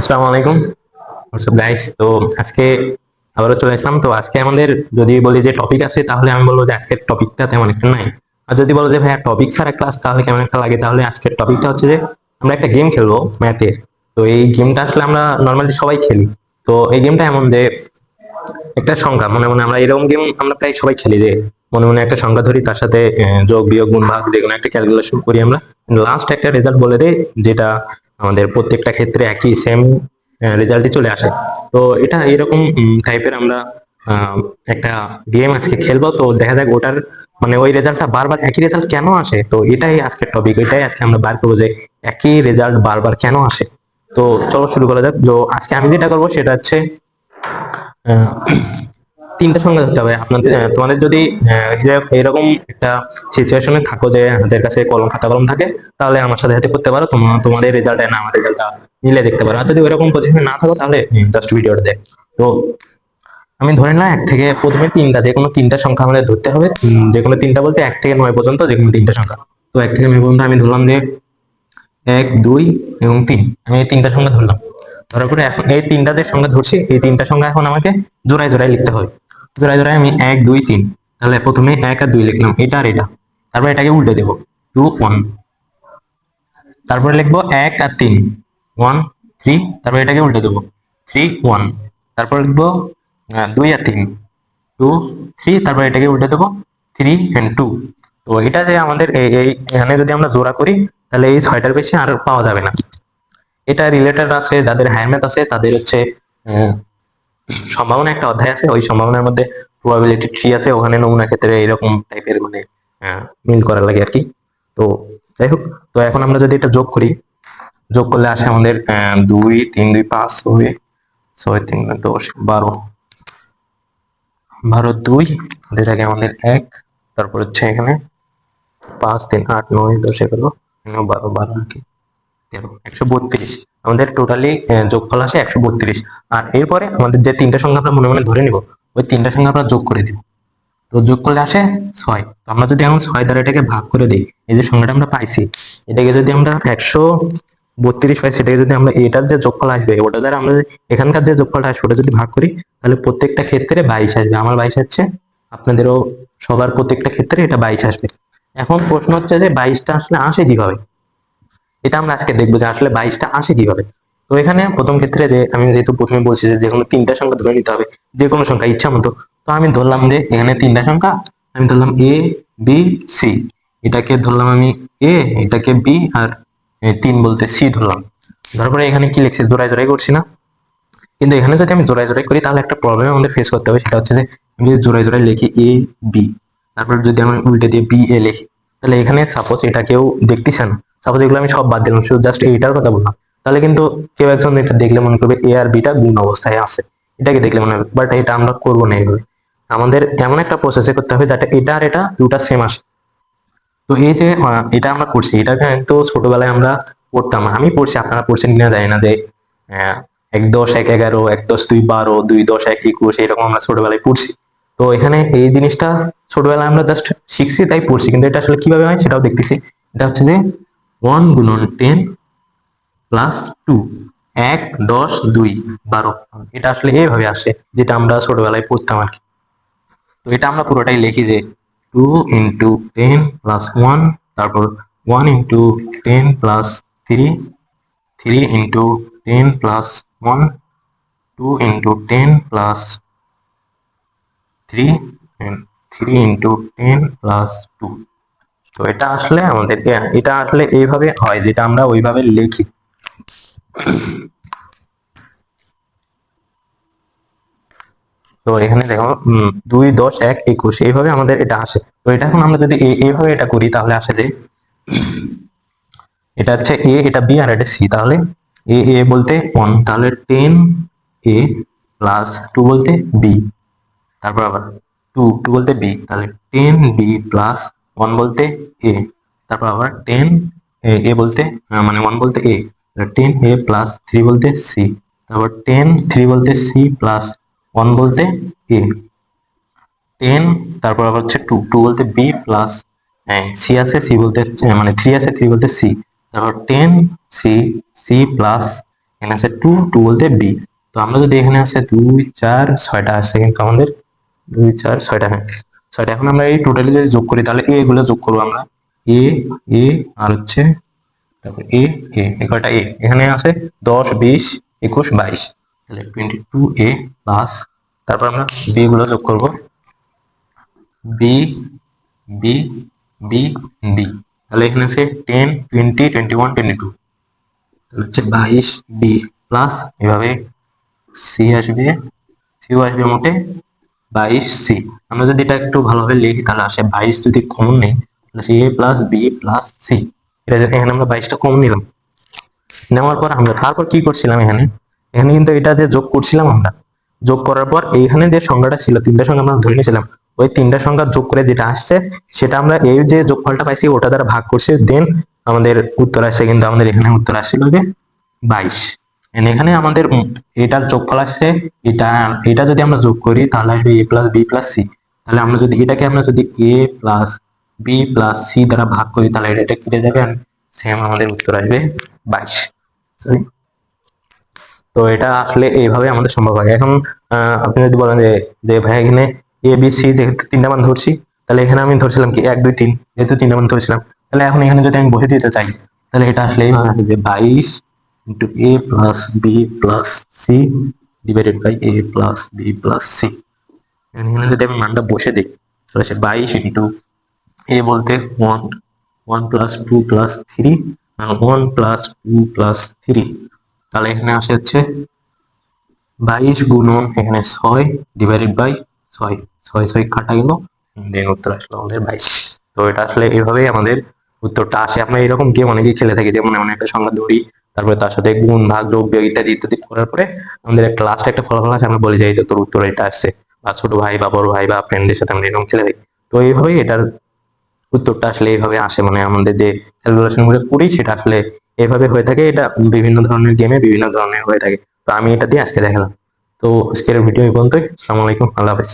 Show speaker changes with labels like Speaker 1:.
Speaker 1: আসসালামু আলাইকুম। WhatsApp guys তো আজকে আবারও চলে আসলাম। তো আজকে আমাদের যদি বলি যে টপিক আছে তাহলে আমি বলব যে আজকের টপিকটা তেমন একটা নাই। আর যদি বলো যে ভাইয়া টপিক ছাড়া ক্লাস তাহলে কেমন একটা লাগে? তাহলে আজকের টপিকটা হচ্ছে যে আমরা একটা গেম খেলব ম্যাথে তো এই গেমটা আসলে আমরা নর্মালি সবাই খেলি। তো এই গেমটা এমন যে একটা সংখ্যা মনে মনে আমরা এরকম গেম আমরা প্রায় সবাই খেলি যে মনে মনে একটা সংখ্যা ধরি তার সাথে যোগ বিয়োগ গুণ ভাগ যে কোনো একটা ক্যালকুলেশন করি আমরা। লাস্ট একটা রেজাল্ট বলে দেয় যেটা আমাদের প্রত্যেকটা ক্ষেত্রে একই সেম রেজাল্টই চলে আসে। তো এটা এরকম টাইপের আমরা একটা গেম আজকে খেলব। তো দেখা যাক ওটার মানে ওই রেজাল্টটা বারবার একই রেজাল্ট কেন আসে? তো এটাই আজকের টপিক এটাই আজকে আমরা বার করব যে একই রেজাল্ট বারবার কেন আসে? তো চলো শুরু করা যাক। তো আজকে আমি যেটা করব সেটা হচ্ছে তিনটা সংখ্যা ধরতে হবে। আপনাদের তোমাদের যদি এরকম একটা সিচুয়েশনে থাকো যে হাতের কাছে কলম, খাতা কলম থাকে, তাহলে আমার সাথে হাতে করতে পারো। তোমাদের রেজাল্ট না, আমার রেজাল্টটা মিলে দেখতে পারো। আর যদি ওইরকম পজিশনে না থাকো, তাহলে জাস্ট ভিডিওটা দেখ। তো আমি ধরে নিলাম, এক থেকে প্রথমে তিনটা, যে কোনো তিনটা সংখ্যা আমাদের ধরতে হবে। যে কোনো তিনটা বলতে এক থেকে নয় পর্যন্ত যে কোনো তিনটা সংখ্যা। তো এক থেকে নয় পর্যন্ত আমি ধরলাম যে এক, দুই এবং তিন। আমি এই তিনটা সংখ্যা ধরলাম। ধরার পরে এখন এই তিনটা সংখ্যা ধরছি, এই তিনটা সংখ্যা এখন আমাকে জোড়ায় জোড়ায় লিখতে হবে। জোড়ায় জোড়ায় আমি এক, দুই, তিন। তাহলে প্রথমে এক আর দুই লিখলাম, এটা আর এটা। তারপর এটাকে উল্টে দেবো। টু ওয়ান তারপরে লিখব এক আর তিন। ওয়ান থ্রি তারপর এটাকে উল্টে দেবো। থ্রি ওয়ান তারপর লিখব দুই আর তিন। টু থ্রি তারপর এটাকে উল্টে দেবো। থ্রি এন্ড টু তো এটা যে আমাদের এখানে যদি আমরা জোড়া করি, তাহলে এই ছয়টার বেশি আর পাওয়া যাবে না। এটা রিলেটেড আছে, যাদের হায়ার আছে, তাদের হচ্ছে সম্ভাবনা একটা অধ্যায় আছে ওই সম্ভাবনার মধ্যে প্রবাবিলিটি ট্রি আছে ওখানে নমুনা ক্ষেত্রে এরকম টাইপের মানে মিল করা লাগে আর কি তো যাই হোক তো এখন আমরা যদি এটা যোগ করি যোগ করলে আসে আমাদের দুই তিন দুই পাঁচ ছয় ছয় তিন দশ বারো বারো দুই হাতে থাকে আমাদের এক তারপর হচ্ছে এখানে পাঁচ তিন আট নয় দশ এগারো বারো বারো আর কি তেরো একশো বত্রিশ। আমাদের টোটালি যোগফল আসে একশো বত্রিশ। আর এরপরে আমাদের যে তিনটা সংখ্যা আমরা মনে মনে ধরে নিব, ওই তিনটা সংখ্যা আমরা যোগ করে দিব। তো যোগ করলে আসে ছয়। তো আমরা যদি এখন ছয় দ্বারা এটাকে ভাগ করে দিই, এই যে সংখ্যাটা আমরা পাইছি, এটাকে যদি আমরা একশো বত্রিশ পাইছি এটাকে যদি আমরা এটার যে যোগফল আসবে, ওটা দ্বারা আমরা এখানকার যে যোগফলটা আসবে, ওটা যদি ভাগ করি, তাহলে প্রত্যেকটা ক্ষেত্রে বাইশ আসবে। আমার বাইশ আসছে আপনাদেরও সবার প্রত্যেকটা ক্ষেত্রে এটা বাইশ আসবে। এখন প্রশ্ন হচ্ছে যে বাইশটা আসলে আসে কীভাবে? এটা আমরা আজকে দেখব যে আসলে বাইশটা আসে কীভাবে। তো এখানে প্রথম ক্ষেত্রে যে আমি যেহেতু প্রথমে বলছি যে কোনো তিনটা সংখ্যা ধরে নিতে হবে যে কোনো সংখ্যা ইচ্ছা মতো। তো আমি ধরলাম যে এখানে তিনটা সংখ্যা, আমি ধরলাম এ বি সি এটাকে ধরলাম আমি এ এটাকে বি আর তিন বলতে সি ধরলাম। তারপরে এখানে কি লিখছি? জোড়ায় জোড়াই করছি না। কিন্তু এখানে যদি আমি জোড়ায় জোড়াই করি, তাহলে একটা প্রবলেম আমাদের ফেস করতে হবে। সেটা হচ্ছে যে আমি যদি জোড়ায় জোড়ায় লিখি এ বি তারপর যদি আমি উল্টে দিয়ে বি এ লিখি, তাহলে এখানে সাপোজ এটা কেউ দেখতেছে না। সাপোজ এগুলো আমি সব বাদ দিলাম, শুধু জাস্ট এইটার কথা বললাম। তাহলে কিন্তু কেউ একজন এটা দেখলে মনে করবে এ আর বিটা গুণ অবস্থায় আছে। এটাকে দেখলে মনে হবে বাট এটা আমরা করব না এইভাবে আমাদের এমন একটা প্রসেসে করতে হবে যাতে এটা আর এটা দুটা সেম আসে। তো এই যে এটা আমরা করছি, এটা কিন্তু ছোটবেলায় আমরা পড়তাম আমি পড়ছি, আপনারা পড়ছেন কিনা জানি না যে এক দশ, এক এগারো, এক দশ, দুই বারো, দুই দশ, এক একুশ, এরকম আমরা ছোটবেলায় পড়ছি। তো এখানে এই জিনিসটা ছোটবেলায় আমরা জাস্ট শিখছি, তাই পড়ছি। কিন্তু এটা আসলে কীভাবে হয় সেটাও দেখতেছি। এটা হচ্ছে যে ওয়ান গুণন টেন প্লাস টু এক, দশ, দুই, বারো। এটা আসলে এইভাবে আসে, যেটা আমরা ছোটবেলায় পড়তাম আর কি। তো এটা আমরা পুরোটাই লিখি যে two into ten plus one তারপর one into ten plus three three into ten plus one two into ten plus three three into ten plus two তো এটা আসলে আমাদের এটা আসলে এইভাবে হয় যেটা আমরা ওইভাবে লিখি। তো এখানে দেখো দুই দশ এক একুশ, এইভাবে আমাদের এটা আসে। তো এটা এখন আমরা যদি এই- এইভাবে এটা করি, তাহলে আসে যে, এটা হচ্ছে এ, এটা বি আর এটা সি। তাহলে এ এ বলতে ওয়ান তাহলে টেন এ প্লাস টু বলতে বি। তারপর আবার টু টু বলতে বি। তাহলে টেন বি প্লাস ওয়ান বলতে এ তারপর আবার টেন এ বলতে আহ, মানে ওয়ান বলতে A ten A plus three বলতে সি তারপর টেন থ্রি বলতে সি প্লাস ওয়ান বলতে এ টেন তারপর আবার হচ্ছে টু টু বলতে বি প্লাস সি আছে সি বলতে আহ, মানে থ্রি আছে থ্রি বলতে সি তারপর টেন সি সি প্লাস এখানে আছে টু টু বলতে বি তো আমরা যদি এখানে আছে দুই চার ছয়টা আসছে কিন্তু আমাদের দুই চার ছয়টা হ্যাঁ। ছয়টা এখন আমরা এই টোটালি যদি যোগ করি, তাহলে এ গুলো যোগ করব আমরা। এ এ আর হচ্ছে, তারপর এ এ এ কয়টা এ এখানে আছে দশ, বিশ, একুশ, বাইশ। তাহলে টোয়েন্টি টু এ প্লাস তারপর আমরা বি গুলো যোগ করব। বি বি বি বি তাহলে এখানে আছে ten twenty twenty one twenty two তাহলে হচ্ছে বাইশ বি প্লাস এভাবে সি আসবে। সিও আসবে মোটে বাইশ সি। আমরা যদি এটা একটু ভালোভাবে লিখি, তাহলে আসে বাইশ যদি কমন নেই, তাহলে A plus B plus C. এটা এখানে আমরা বাইশটা কমন নিলাম। নেওয়ার পর আমরা, তারপর কি করছিলাম এখানে? এখানে কিন্তু এটা যে যোগ করছিলাম আমরা, যোগ করার পর এইখানে যে সংখ্যাটা ছিল, তিনটা সংখ্যা আমরা ধরে নিয়েছিলাম। ওই তিনটা সংখ্যা যোগ করে যেটা আসছে, সেটা আমরা এই যে যোগফলটা পাইছি, ওটা দ্বারা ভাগ করছি দেন আমাদের উত্তর আসছে, কিন্তু আমাদের এখানে উত্তর আসছিল যে বাইশ। এখানে আমাদের এটার যোগফল আসছে, এটা এটা যদি আমরা যোগ করি, তাহলে আসবে A plus B plus C তাহলে আমরা যদি, এটাকে আমরা যদি A plus B plus C দ্বারা ভাগ করি, তাহলে এটা- এটা কেটে যাবে? সেম আমাদের উত্তর আসবে বাইশ, Sorry. তো এটা আসলে এইভাবে আমাদের সম্ভব হয়। এখন আপনি যদি বলেন যে ভাই এখানে এ বি সি যেহেতু তিনটা মান ধরছি, তাহলে এখানে আমি ধরছিলাম কি, এক, দুই, তিন, যেহেতু তিনটা মান ধরছিলাম, তাহলে এখন এখানে যদি আমি বসে দিতে চাই, তাহলে এটা আসলে এইভাবে যে বাইশ into A plus B plus C divided by A plus B plus C এখানে যদি আমি মানটা বসে দিই তাহলে সে বাইশ ইন্টু এ বলতে one one plus two plus three one plus two plus three তাহলে এখানে আসে হচ্ছে বাইশ গুণন এখানে ছয় ডিভাইডেড বাই ছয়। ছয় ছয় কাটা গেল দেন উত্তর আসলো আমাদের বাইশ। তো এটা আসলে এইভাবেই আমাদের উত্তরটা আসে। আমরা এরকম গেম অনেকেই খেলে থাকি, যেমন এমন একটা সংখ্যা ধরি তারপরে তার সাথে গুণ, ভাগ বিয়োগ ইত্যাদি ইত্যাদি করার পরে আমাদের একটা লাস্ট একটা ফলাফল আছে, আমরা বলি যে এই তো তোর উত্তর এটা আসছে। বা ছোট ভাই বা বড় ভাই বা ফ্রেন্ডের সাথে আমরা এরকম খেলে তো এইভাবেই এটার উত্তরটা আসলে এইভাবে আসে। মানে আমাদের যে ক্যালকুলেশনগুলো করি, সেটা আসলে এভাবে হয়ে থাকে। এটা বিভিন্ন ধরনের গেমে বিভিন্ন ধরনের হয়ে থাকে। তো আমি এটা দিয়ে আজকে দেখালাম। তো আজকের ভিডিও এই পর্যন্তই। আসসালামু আলাইকুম। আল্লাহ হাফেজ।